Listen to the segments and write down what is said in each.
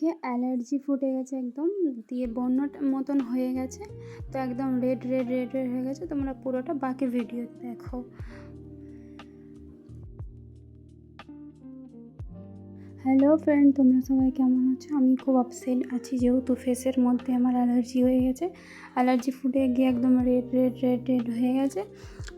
মুখে অ্যালার্জি ফুটে গেছে একদম, দিয়ে বন্যটা মতন হয়ে গেছে। তো একদম রেড রেড রেড রেড হয়ে গেছে। তোমরা পুরোটা বাকি ভিডিও দেখো। হ্যালো ফ্রেন্ড তোমরা সবাই কেমন আছো? আমি খুব আপসেট আছি যেহেতু ফেসের মধ্যে আমার অ্যালার্জি হয়ে গেছে। অ্যালার্জি ফুটে গিয়ে একদম রেড রেড রেড রেড হয়ে গেছে।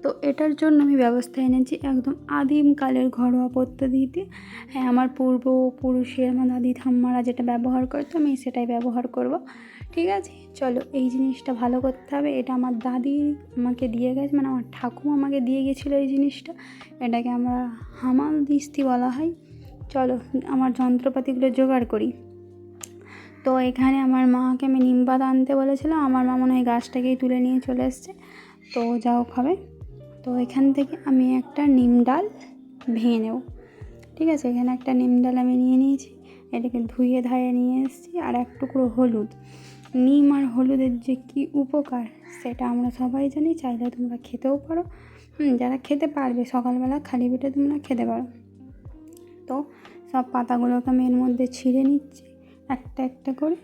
তো এটার জন্য আমি ব্যবস্থা এনেছি একদম আদিমকালের ঘরোয়া পদ্ধতিতে। হ্যাঁ আমার পূর্বপুরুষের আমার দাদি ঠাম্মারা যেটা ব্যবহার করতো, আমি সেটাই ব্যবহার করব। ঠিক আছে? চলো, এই জিনিসটা ভালো করতে হবে। এটা আমার দাদি আমাকে দিয়ে গেছে মানে আমার ঠাকুমা আমাকে দিয়ে গেছিল এই জিনিসটা। এটাকে আমরা হামাল দিস্তি বলা হয়। চলো, আমার যন্ত্রপাতিগুলো জোগাড় করি। তো এখানে আমার মাকে আমি নিম পাতা আনতে বলেছিলাম, আমার মা মনে হয় গাছটাকেই তুলে নিয়ে চলে এসছে। তো যাও খাবে। তো এখান থেকে আমি একটা নিম ডাল ভেঙে নেব। ঠিক আছে, এখানে একটা নিম ডাল আমি নিয়ে নিয়েছি, এটাকে ধুয়ে ধায়ে নিয়ে এসেছি, আর এক টুকরো হলুদ। নিম আর হলুদের যে কী উপকার, সেটা আমরা সবাই জানি, চাইলে তোমরা খেতেও পারো। যারা খেতে পারবে, সকালবেলা খালি পেটে তোমরা খেতে পারো। তো সব পাতাগুলোকে আমি এর মধ্যে ছিঁড়ে নিচ্ছি একটা একটা করে।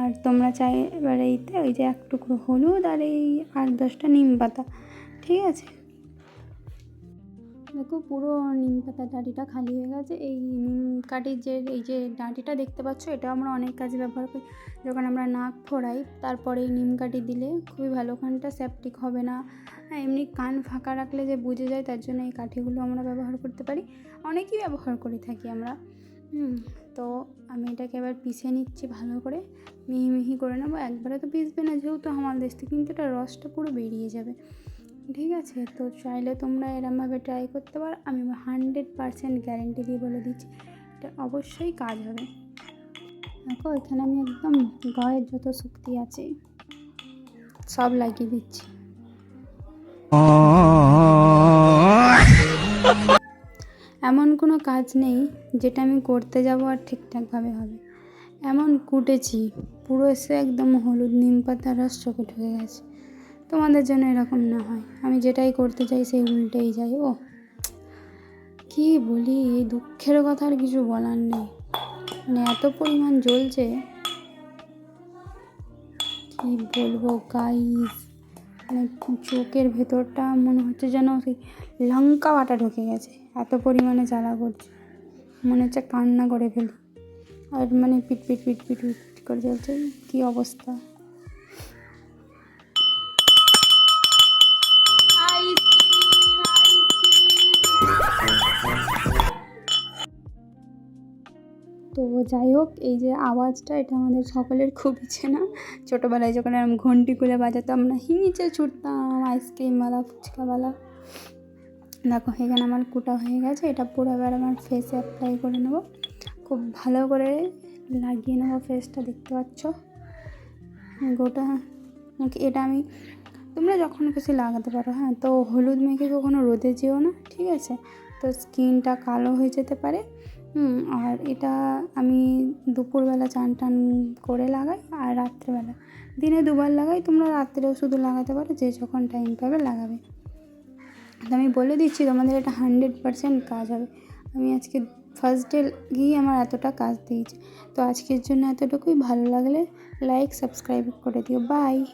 আর তোমরা চাই এবার এইতে ওই যে এক টুকরো হলুদ আর এই আট দশটা নিম পাতা, ঠিক আছে? দেখো পুরো নিম পাতা ডাঁটিটা খালি হয়ে গেছে। এই নিম কাঠির যে, এই যে ডাঁটিটা দেখতে পাচ্ছ, এটা আমরা অনেক কাজে ব্যবহার করি। যখন আমরা নাক ফোড়াই, তারপরে এই নিম কাঠি দিলে খুবই ভালো, ওখানটা সেপটিক হবে না। হ্যাঁ এমনি কান ফাঁকা রাখলে যে বুঝে যায়, তার জন্য এই কাঠিগুলো আমরা ব্যবহার করতে পারি। অনেকই ব্যবহার করে থাকি আমরা। তো আমি এটাকে এবার পিষে নিচ্ছি ভালো করে। মিহি মিহি করে নেব। একবারে তো পিসবে না, যেহেতু আমার দেশ কিন্তু এটা রসটা পুরো বেরিয়ে যাবে। ঠিক আছে, তো চাইলে তোমরা এরমভাবে ট্রাই করতে পারো। আমি হান্ড্রেড পারসেন্ট গ্যারেন্টি দিয়ে বলে দিচ্ছি, এটা অবশ্যই কাজ হবে। দেখো, এখানে আমি একদম গায়ের যত শক্তি আছে, সব লাগিয়ে দিচ্ছি। এমন কোনো কাজ নেই, যেটা আমি করতে যাব আর ঠিকঠাকভাবে হবে। এমন কুটেছি, পুরো এসে একদম হলুদ নিম পাতার রস চোখে ঢুকে গেছে। তোমাদের জন্য এরকম না হয়। আমি যেটাই করতে চাই, সেই উল্টেই যাই। ও, কি বলি? এই দুঃখের কথা আর কিছু বলার নেই। মানে এত পরিমাণ জ্বলছে। কি বলব গাইস মানে চোখের ভেতরটা মনে হচ্ছে যেন সেই লঙ্কা বাটা ঢুকে গেছে। এত পরিমাণে জ্বালা করছে। মনে হচ্ছে কান্না করে ফেলি। আর মানে পিট পিট পিট পিট পিট করে চলছে কী অবস্থা? যাই হোক, এই যে আওয়াজটা, এটা আমাদের সকলের খুব ইচ্ছে না। ছোটোবেলায় যখন এরকম ঘন্টি খুলে বাজাতাম না হিমিচে ছুটতাম আইসক্রিমওয়ালা ফুচকাওয়ালা দেখো, এখানে আমার কুটা হয়ে গেছে, এটা পুরো এবার আমার ফেসে অ্যাপ্লাই করে নেব। খুব ভালো করে লাগিয়ে নেব ফেসটা দেখতে পাচ্ছ? গোটা এটা আমি, তোমরা যখন খুশি লাগাতে পারো হ্যাঁ? তো হলুদ মেখে কখনো রোদে যেও না, ঠিক আছে? তো স্কিনটা কালো হয়ে যেতে পারে। হুম, আর এটা আমি দুপুরবেলা চান টান করে লাগাই আর রাত্রেবেলা। দিনে দুবার লাগাই, তোমরা রাত্রেও শুধু লাগাতে পারো, যে যখন টাইম পাবে লাগাবে। তো আমি বলে দিচ্ছি, তোমাদের এটা হান্ড্রেড পারসেন্ট কাজ হবে। আমি আজকে ফার্স্ট ডে গিয়ে আমার এতটা কাজ দিয়েছে। তো আজকের জন্য এতটুকুই। ভালো লাগলে লাইক সাবস্ক্রাইব করে দিও। বাই